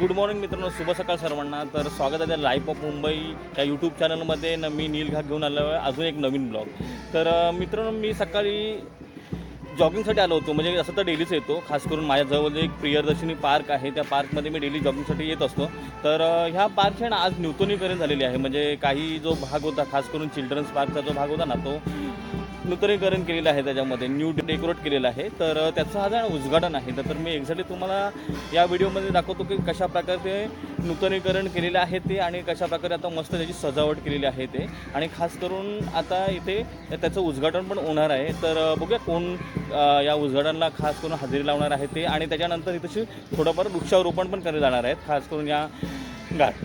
Good morning मित्रांनो शुभ सकाळ सर्वांना. तर स्वागत आहे लाईफ ऑफ मुंबई या यूट्यूब चॅनलमध्ये न मी नील घाट घेऊन आलो आहे. अजून एक नवीन ब्लॉग तर मित्रांनो मी सकाळी जॉगिंगसाठी आलो होतो. म्हणजे असं तर डेलीच येतो. खास करून माझ्याजवळ एक प्रियदर्शिनी पार्क आहे त्या पार्कमध्ये मी डेली जॉगिंगसाठी येत असतो. तर ह्या पार्कचे ना आज नूतनीकरण झालेली आहे. म्हणजे काही जो भाग होता खास करून चिल्ड्रन्स पार्कचा जो भाग होता ना तो नूतनीकरण केलेलं आहे त्याच्यामध्ये न्यू डेकोरेट केलेलं आहे. तर त्याचं हा आहे उद्घाटन आहे. तर मी एक्झॅक्टली तुम्हाला या व्हिडिओमध्ये दाखवतो की कशा प्रकारे नूतनीकरण केलेलं आहे ते आणि कशा प्रकारे आता मस्त त्याची सजावट केलेली आहे ते. आणि खास करून आता इथे त्याचं उद्घाटन पण होणार आहे. तर बघूया कोण या उद्घाटनाला खास करून हजेरी लावणार आहे ते. आणि त्याच्यानंतर इथेशी थोडंफार वृक्षारोपण पण केले जाणार आहेत. खास करून या घाट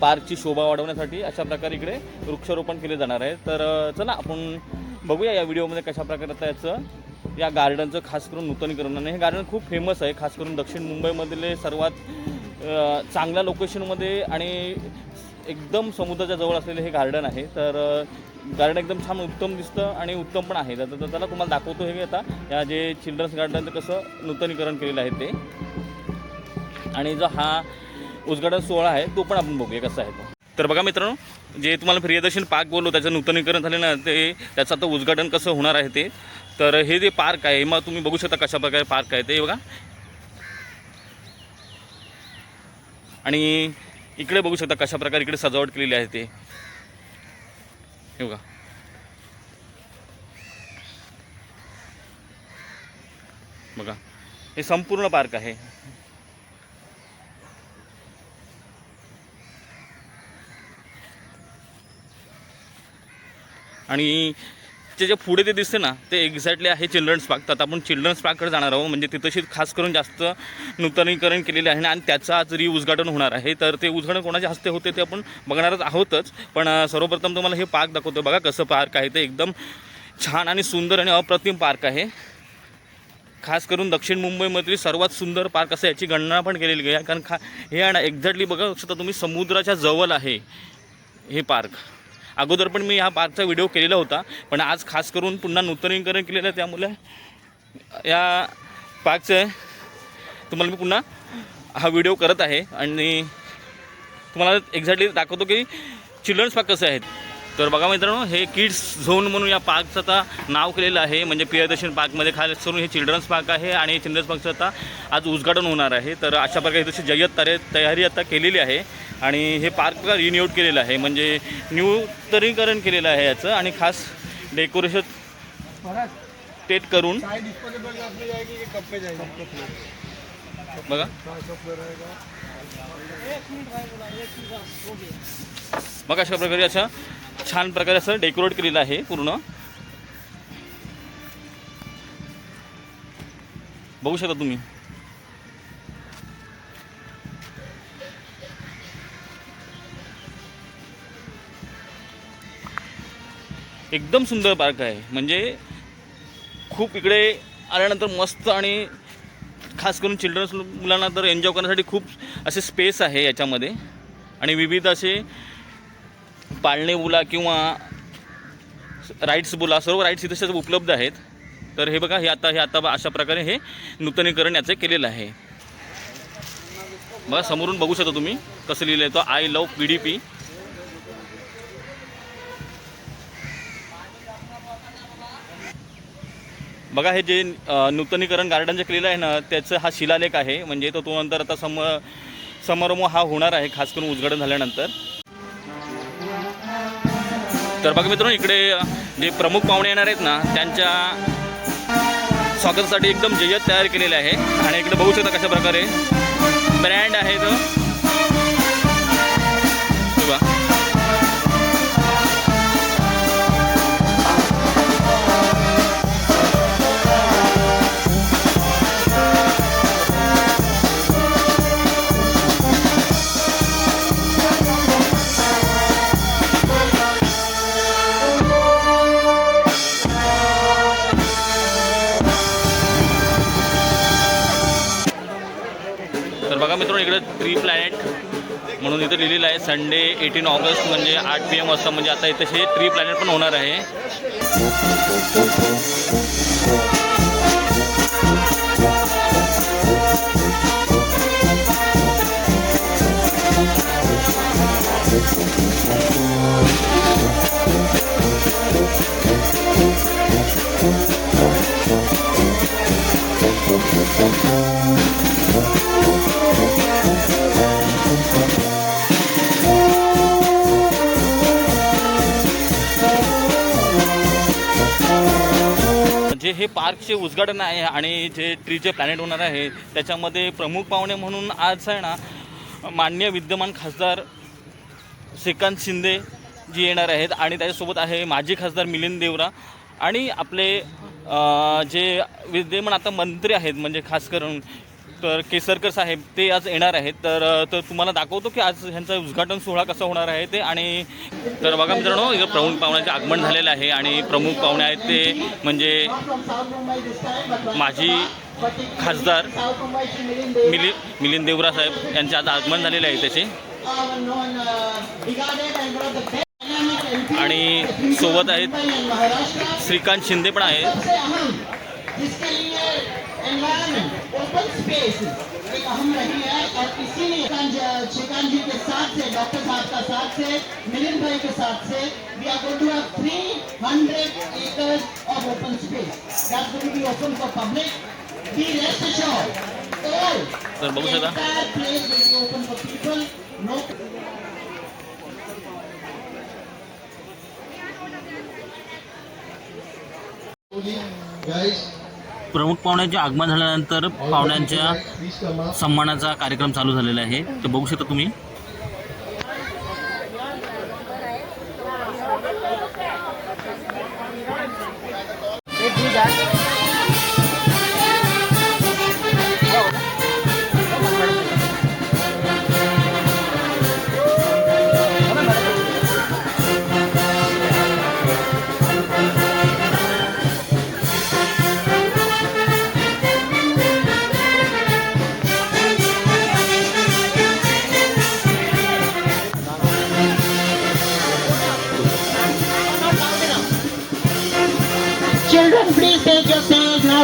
पार्कची शोभा वाढवण्यासाठी अशा प्रकारे इकडे वृक्षारोपण केले जाणार आहे. तर चला आपण बघूया या व्हिडिओमध्ये कशा प्रकारे आता याचं या गार्डनचं खास करून नूतनीकरण. आणि हे गार्डन खूप फेमस आहे खास करून दक्षिण मुंबईमधले सर्वात चांगल्या लोकेशनमध्ये आणि एकदम समुद्राच्या जवळ असलेले हे गार्डन आहे. तर गार्डन एकदम छान उत्तम दिसतं आणि उत्तम पण आहे. तर तर त्याला तुम्हाला दाखवतो हे आता. या जे चिल्ड्रन्स गार्डनचं कसं नूतनीकरण केलेलं आहे ते. आणि जो हा उद्घाटन सोहळा आहे तो पण आपण बघूया कसा आहे तो. तर बघा मित्रांनो जे तुम्हाला प्रियदर्शन पार्क बोललो त्याचं नूतनीकरण झालं ना ते त्याचं आता उद्घाटन कसं होणार आहे ते. तर हे जे पार्क आहे मग तुम्ही बघू शकता कशा प्रकारे पार्क आहे ते बघा. आणि इकडे बघू शकता कशा प्रकारे इकडे सजावट केलेली आहे ते. हे बघा. बघा. हे संपूर्ण पार्क आहे. आणि ते जे पुढे ते दिसते ना ते एक्झॅक्टली आहे चिल्ड्रन्स पार्क तर आपण चिल्ड्रन्स पार्ककडे जाणार आहोत. म्हणजे तिथंशी खास करून जास्त नूतनीकरण केलेले आहे आणि त्याचं आज री उद्घाटन होणार आहे. तर ते उद्घाटन कोणाच्या हस्ते होते ते आपण बघणारच आहोतच. पण सर्वप्रथम तुम्हाला हे पार्क दाखवतो बघा कसं पार्क आहे ते. एकदम छान आणि सुंदर आणि अप्रतिम पार्क आहे. खास करून दक्षिण मुंबईमधली सर्वात सुंदर पार्क असं याची गणना पण केलेली आहे. कारण खा हे आणि एक्झॅक्टली बघा शकता तुम्ही समुद्राच्या जवळ आहे हे पार्क अगोदर पण मी ह्या पार्कचा व्हिडिओ केलेला होता पण आज खास करून पुन्हा नूतनीकरण केलेलं आहे त्यामुळे या पार्कचं तुम्हाला मी पुन्हा हा व्हिडिओ करत आहे आणि तुम्हाला एक्झॅक्टली दाखवतो की चिल्ड्रन्स पार्क कसे आहेत. तर बघा मित्रांनो हे किड्स झोन म्हणून या पार्कचं आता नाव केलेलं आहे म्हणजे प्रियदर्शन पार्कमध्ये खास करून हे चिल्ड्रन्स पार्क आहे आणि चिल्ड्रन्स पार्कचं आता आज उद्घाटन होणार आहे. तर अशा प्रकारे तशी जय्यत तारे तयारी आता केलेली आहे. आणि हे पार्क रिन्यूट केलेलं आहे. म्हणजे न्यूतरीकरण केलेलं आहे याचं आणि खास डेकोरेशन टेट करून बघा. बघा अशा प्रकारे अशा छान प्रकारे असं डेकोरेट केलेलं आहे पूर्ण. बघू शकता तुम्ही. एकदम सुंदर पार्क आहे. म्हणजे खूप इकडे आल्यानंतर मस्त आणि खास करून चिल्ड्रन्स मुलांना तर एन्जॉय करण्यासाठी खूप असे स्पेस आहे याच्यामध्ये. आणि विविध असे पाळणे बोला किंवा राईड्स बोला सर्व राईड्स इथे सर्व उपलब्ध आहेत. तर हे बघा हे आता हे आता अशा प्रकारे हे नूतनीकरण याचं केलेलं आहे. बघा समोरून बघू शकता तुम्ही कसं लिहिलं आहे तो I love P D P बघा हे जे नूतनीकरण गार्डन जे केलेलं आहे ना त्याचं हा शिलालेख आहे. म्हणजे तो तो नंतर आता सम समारंभ हा होणार आहे खास करून उद्घाटन झाल्यानंतर. तर बघा मित्रांनो इकडे जे प्रमुख पाहुणे येणार आहेत ना त्यांच्या स्वागतासाठी एकदम जय्यत तयार केलेले आहे. आणि इकडे बघू शकता कशा प्रकारे ब्रँड आहे तो. इकडं थ्री प्लॅनेट म्हणून इथं लिहिलेलं आहे संडे एटीन ऑगस्ट म्हणजे आठ पी एम वाजता म्हणजे आता इथं हे थ्री प्लॅनेट पण होणार आहे. म्हणजे हे पार्कचे उद्घाटन आहे आणि जे ट्रीचे प्लॅनेट होणार आहे त्याच्यामध्ये प्रमुख पाहुणे म्हणून आज आहे ना मान्य विद्यमान खासदार श्रीकांत शिंदे जी येणार आहेत आणि त्याच्यासोबत आहे माजी खासदार मिलिंद देवरा आणि आपले जे विद्यमान आता मंत्री आहेत म्हणजे खास करून तर केसरकर साहेब ते आज येणार आहेत. तर तर तुम्हाला दाखवतो की आज ह्यांचा उद्घाटन सोहळा कसा होणार आहे ते. आणि तर बघा मित्रांनो इथं प्रमुख पाहुण्याचे आगमन झालेलं आहे. आणि प्रमुख पाहुणे आहेत ते म्हणजे माजी खासदार मिलि मिलिंद देवरा साहेब यांचे आज आगमन झालेले आहे त्याचे. आणि सोबत आहेत श्रीकांत शिंदे पण आहेत. ओपन स्पेस एक अहम रही है और इसीलिए श्रीकांत जी के साथ से डॉक्टर साहब का साथ से मिलिंद भाई के साथ से we are going to have 300 acres of open space that's going be open for public be rest assured all sir बहुत ज़्यादा place will be open for people no Guys, प्रमुख पाहुण्यांचे आगमन झाल्यानंतर पाहुण्यांच्या सन्मानाचा कार्यक्रम चालू झालेला आहे. ते बघू शकता तुम्ही.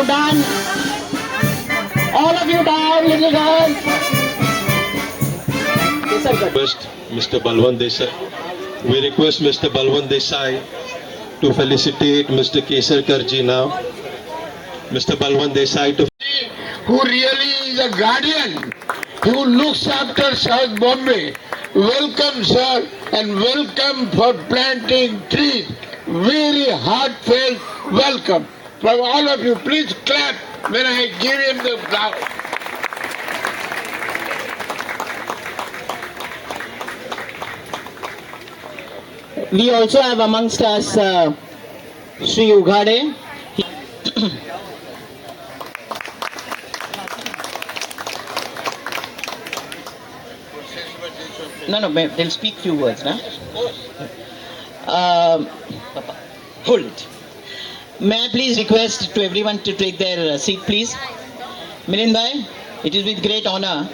Seats. All of you down, little girls. Request Mr. Balwant Desai. We request Mr. Balwant Desai to felicitate Mr. Kesarkar ji now. Mr. Balwant Desai to who really is a guardian, who looks after South Bombay. Welcome, sir, and welcome for planting trees. Very heartfelt welcome from all of you. Please clap when I give him the flower. We also have amongst us uh, Sri Ugade. no, no, they'll speak few words, na? Um, Papa, hold it. May I please request to everyone to take their uh, seat, please? Milind bhai, it is with great honor.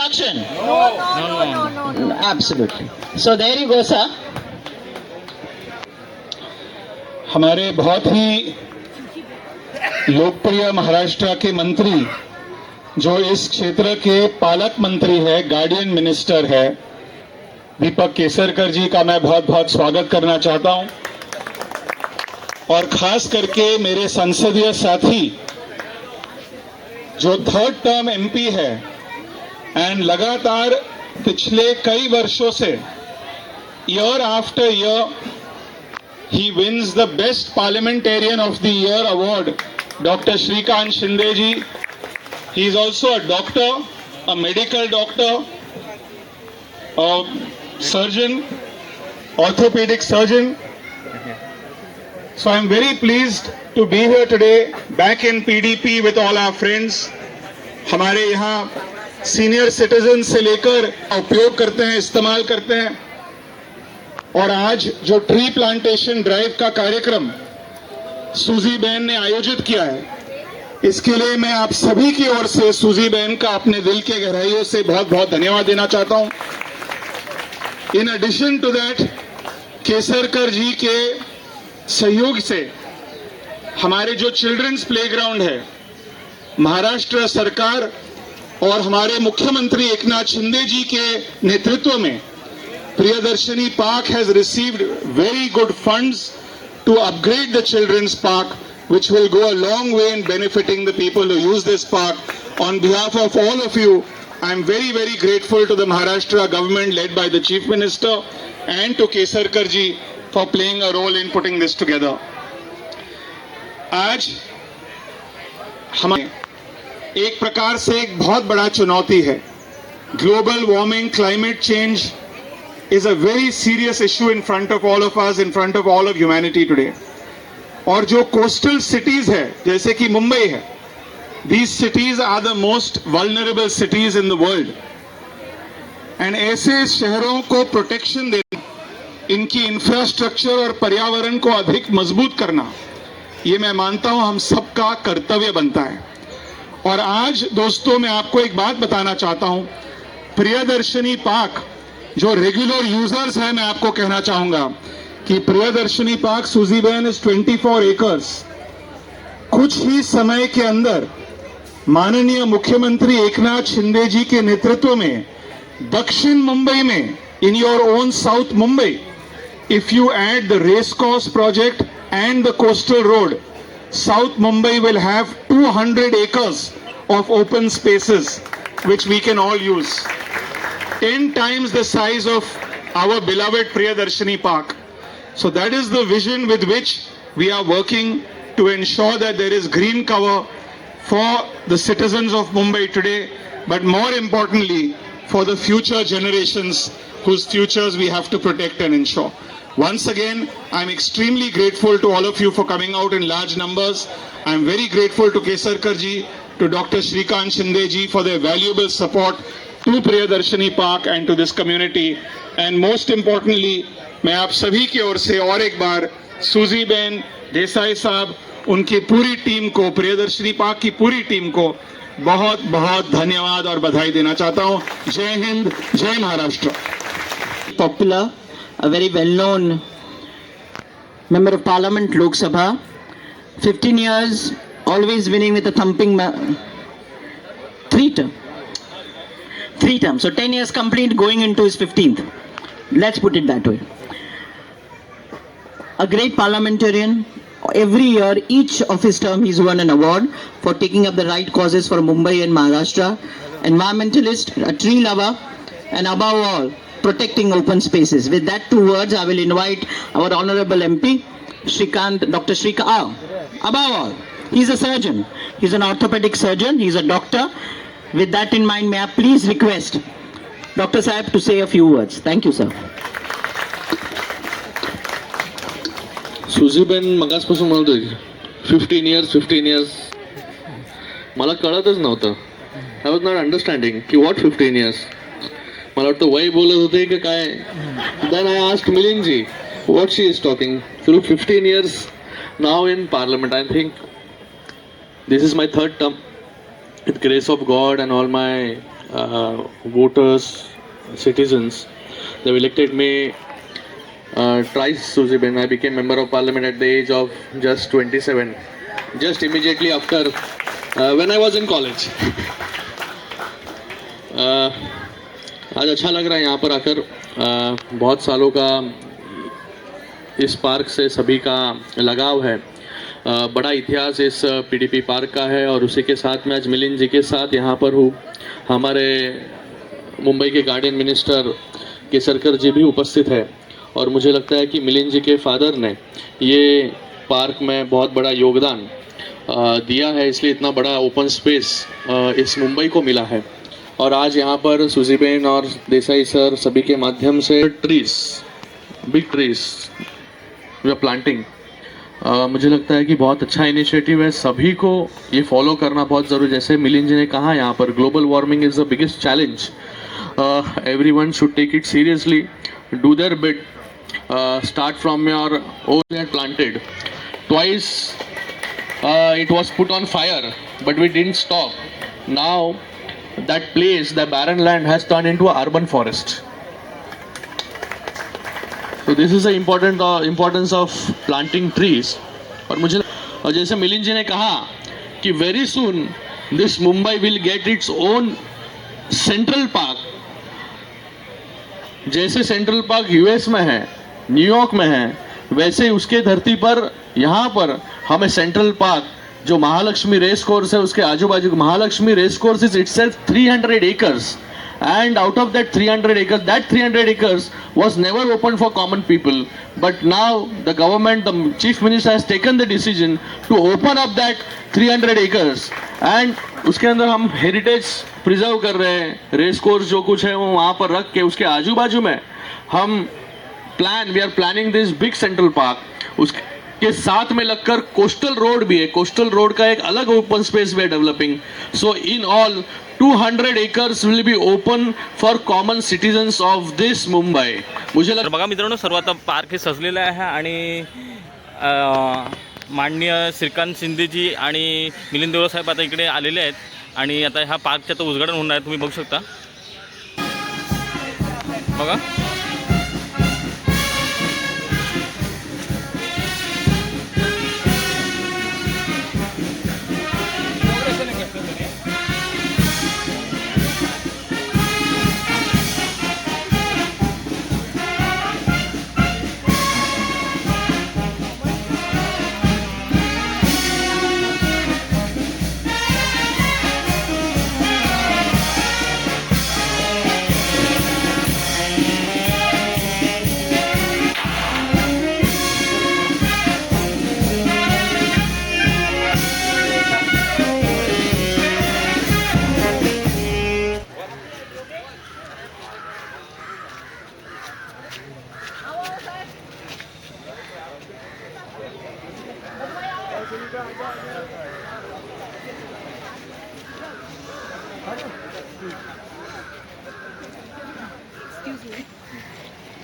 Action! No. No, no, no, no, no. Absolutely. So there you go, sir. हमारे बहुत ही लोकप्रिय महाराष्ट्र के मंत्री जो इस क्षेत्र के पालक मंत्री है guardian minister है दीपक केसरकर जी का मैं बहुत बहुत स्वागत करना चाहता हूँ और खास करके मेरे संसदीय साथी, जो थर्ड टर्म एमपी है एंड लगातार पिछले कई वर्षों से year after year he wins the best parliamentarian of the year award doctor Shrikant Shinde ji he is also a doctor a medical doctor surgeon orthopaedic surgeon so i'm very pleased to be here today, back in pdp with all our friends. हमारे यहाँ senior citizen से लेकर उपयोग करते हैं, इस्तेमाल करते हैं। और आज जो ट्री प्लांटेशन ड्राइव का कार्यक्रम सूजी बहन ने आयोजित किया है, इसके लिए मैं आप सभी की ओर से सूजी बहन का अपने दिल के गहराइयों से बहुत बहुत धन्यवाद देना चाहता हूँ। In addition to that Kesarkar ji के सहयोग से हमारे जो चिल्ड्रंस प्लेग्राउंड है, महाराष्ट्र सरकार और हमारे मुख्यमंत्री एकनाथ शिंदे जी के नेतृत्व में Priyadarshini park has received very good funds to upgrade the children's park which will go a long way in benefiting the people who use this park on behalf of all of you I am very very grateful to the Maharashtra government led by the chief minister and to Kesarkar ji for playing a role in putting this together. आज हमारे एक प्रकार से एक बहुत बड़ा चुनौती है। Global warming climate change is a very serious issue in front of all of आज in front of all of humanity today और जो कोस्टल सिटीज़ है, जैसे कि मुंबई है these cities are the most vulnerable cities in the world and ऐसे शहरों को प्रोटेक्शन देना इनकी इंफ्रास्ट्रक्चर और पर्यावरण को अधिक मज़बूत करना, ये मैं मानता हूँ हम सबका कर्तव्य बनता है। और आज दोस्तों मैं आपको एक बात बताना चाहता हूँ। प्रियदर्शनी पार्क, जो रेगुलर यूज़र्स हैं, मैं आपको कहना चाहूँगा कि प्रियदर्शनी पार्क सुजीबेन इज़ 24 एकर्स कुछ ही समय के अंदर माननीय मुख्यमंत्री एकनाथ शिंदे जी के नेतृत्व में दक्षिण मुंबई में in your own south Mumbai if you add the race course project and the coastal road south mumbai will have 200 acres of open spaces which we can all use 10 times the size of our beloved Priyadarshini Park. So that is the vision with which we are working to ensure that there is green cover for the citizens of Mumbai today, but more importantly, for the future generations whose futures we have to protect and ensure. Once again, I'm extremely grateful to all of you for coming out in large numbers. I'm very grateful to Kesarkar ji, to Dr. Shrikant Shinde ji for their valuable support to Priyadarshini Park and to this community. And most importantly, मैं आप सभी की or से और एक बार सूजी बेन देसाई साहब उनकी पूरी team को Priyadarshini park की पूरी टीम को बहुत बहुत धन्यवाद और बधाई देना चाहता हूं जय हिंद जय Maharashtra popular, a very well-known member of parliament, Lok Sabha. 15 years, always winning with a thumping three term. Three terms. So 10 years complete, going into his 15th. Let's put it that way. A great parliamentarian. Every year, each of his term, he's won an award for taking up the right causes for Mumbai and Maharashtra. Environmentalist, a tree lover, and above all, protecting open spaces. With that two words, I will invite our honorable MP, Shrikant, Dr. Shrikant. Ah, above all, he's a surgeon. He's an orthopedic surgeon. He's a doctor. With that in mind, may I please request Dr. Saab to say a few words. Thank you, sir. सुझीबेन मगासपासून म्हणतोय fifteen years fifteen years मला कळतच नव्हतं I was not understanding की what fifteen years मला वाटतं वय बोलत होते की काय then I asked Milindji what she is talking through fifteen years now in parliament I think this is my third term with grace of God and all my uh, voters, citizens, they've elected me uh, twice, Suziben. I became member of parliament at the age of just 27, just immediately after uh, when I was in college. uh, आज अच्छा लग रहा है यहाँ पर आकर। बहुत सालों का इस पार्क से सभी का लगाव है। अ, बड़ा इतिहास इस पीडीपी पार्क का है और उसी के साथ मैं आज मिलिंद जी के साथ यहाँ पर हूँ। हमारे मुंबई के गार्डन मिनिस्टर केसरकर जी भी उपस्थित है और मुझे लगता है कि मिलिंद जी के फादर ने ये पार्क में बहुत बड़ा योगदान दिया है इसलिए इतना बड़ा ओपन स्पेस इस मुंबई को मिला है। और आज यहाँ पर सुजीबेन और देसाई सर सभी के माध्यम से trees big trees we are planting मुझे लगता है कि बहुत अच्छा इनिशिएटिव है। सभी को ये फॉलो करना बहुत ज़रूरी जैसे मिलिंद जी ने कहा, यहाँ पर global warming is the biggest challenge every one should take it seriously do their bit start from your own had planted twice it was put on fire, but we didn't stop. Now that place the barren land has turned into an urban forest so this is the important uh, importance of planting trees और मुझे और जैसे मिलिंद जी ने कहा कि very soon this Mumbai will get its own central park जैसे central park US में है न्यूयॉर्क में है वैसे उसके धरती पर यहाँ पर हमें सेंट्रल पार्क जो महालक्ष्मी रेस कोर्स है, उसके आजू बाजू Mahalaxmi race course is itself three hundred acres and out of that three hundred acres that three hundred acres was never open for common people but now the government the chief minister has taken the decision to open up that three hundred acres and उसके अंदर हम heritage preserve कर रहे हैं. Race course जो कुछ है, वो वहाँ पर रख के उसके आजू बाजू में हम plan we are planning this big central park उसके साथ में लगकर कोस्टल रोड भी है। कोस्टल रोड का एक अलग ओपन स्पेस भी है developing. So in all 200 acres will be open for common citizens of this Mumbai मुझे लग बघा मित्रांनो सर्व आता पार्क हे सजलेलं आहे आणि माननीय श्रीकांत शिंदेजी आणि मिलिंद साहेब आता इकडे आलेले आहेत. आणि आता ह्या पार्कचं तर उद्घाटन होणार आहे तुम्ही बघू शकता. बघा.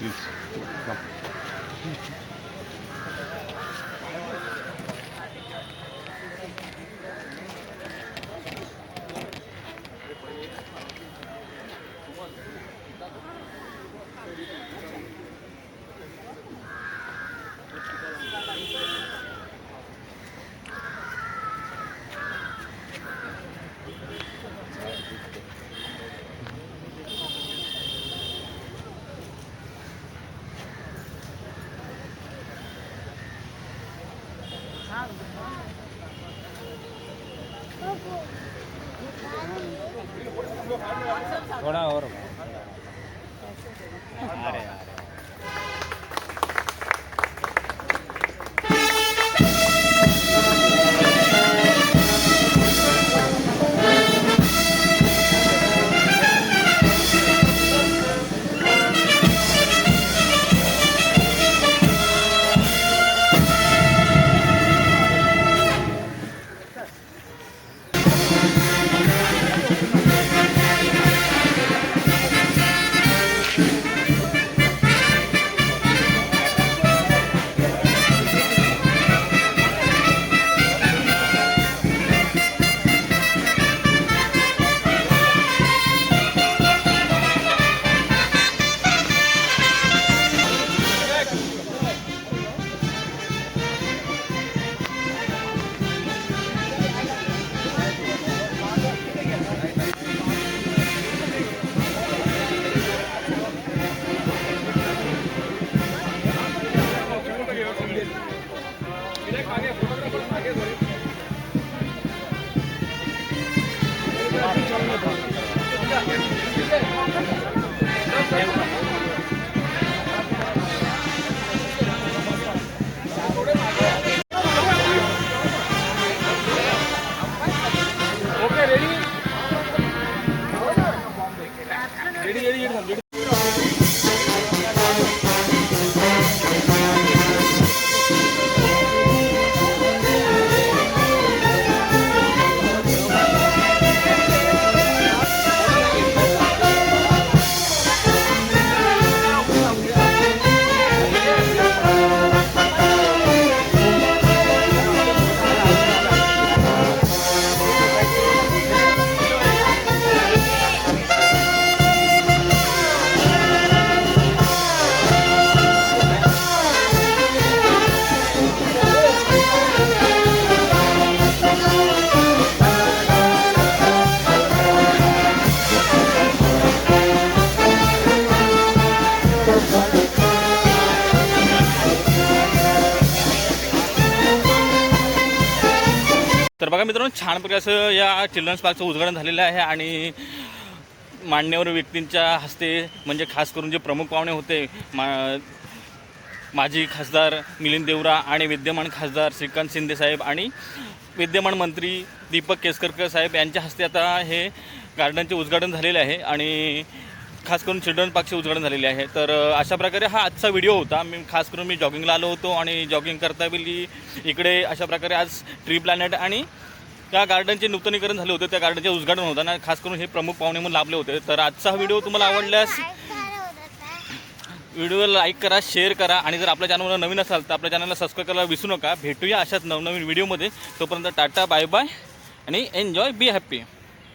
Isso. Tá. थोड़ा और तर बघा छान प्रकारे असं या चिल्ड्रन्स पार्कचं उद्घाटन झालेलं आहे आणि मान्यवर व्यक्तींच्या हस्ते म्हणजे खास करून जे प्रमुख पाहुणे होते मा माजी खासदार मिलिंद देवरा आणि विद्यमान खासदार श्रीकांत शिंदे साहेब आणि विद्यमान मंत्री दीपक केसरकर साहेब यांच्या हस्ते आता हे गार्डनचे उद्घाटन झालेले आहे आणि खास करून चिल्ड्रन पार्कचे उद्घाटन झालेले आहे. तर अशा प्रकारे हा आजचा व्हिडिओ होता. मी खास करून मी जॉगिंगला आलो होतो आणि जॉगिंग करता वेळी इकडे अशा प्रकारे आज ट्री प्लॅनेट आणि त्या गार्डनचे नूतनीकरण झाले होते त्या गार्डनचे उद्घाटन होतं आणि खास करून हे प्रमुख पाहुणे म्हणून लाभले होते. तर आजचा हा व्हिडिओ तुम्हाला आवडल्यास व्हिडिओ लाईक करा शेअर करा आणि जर आपल्या चॅनलवर नवीन असाल तर आपल्या चॅनलला सबस्क्राईब करायला विसरू नका. भेटूया अशाच नवनवीन व्हिडिओमध्ये तोपर्यंत टाटा बाय बाय आणि एन्जॉय बी हॅप्पी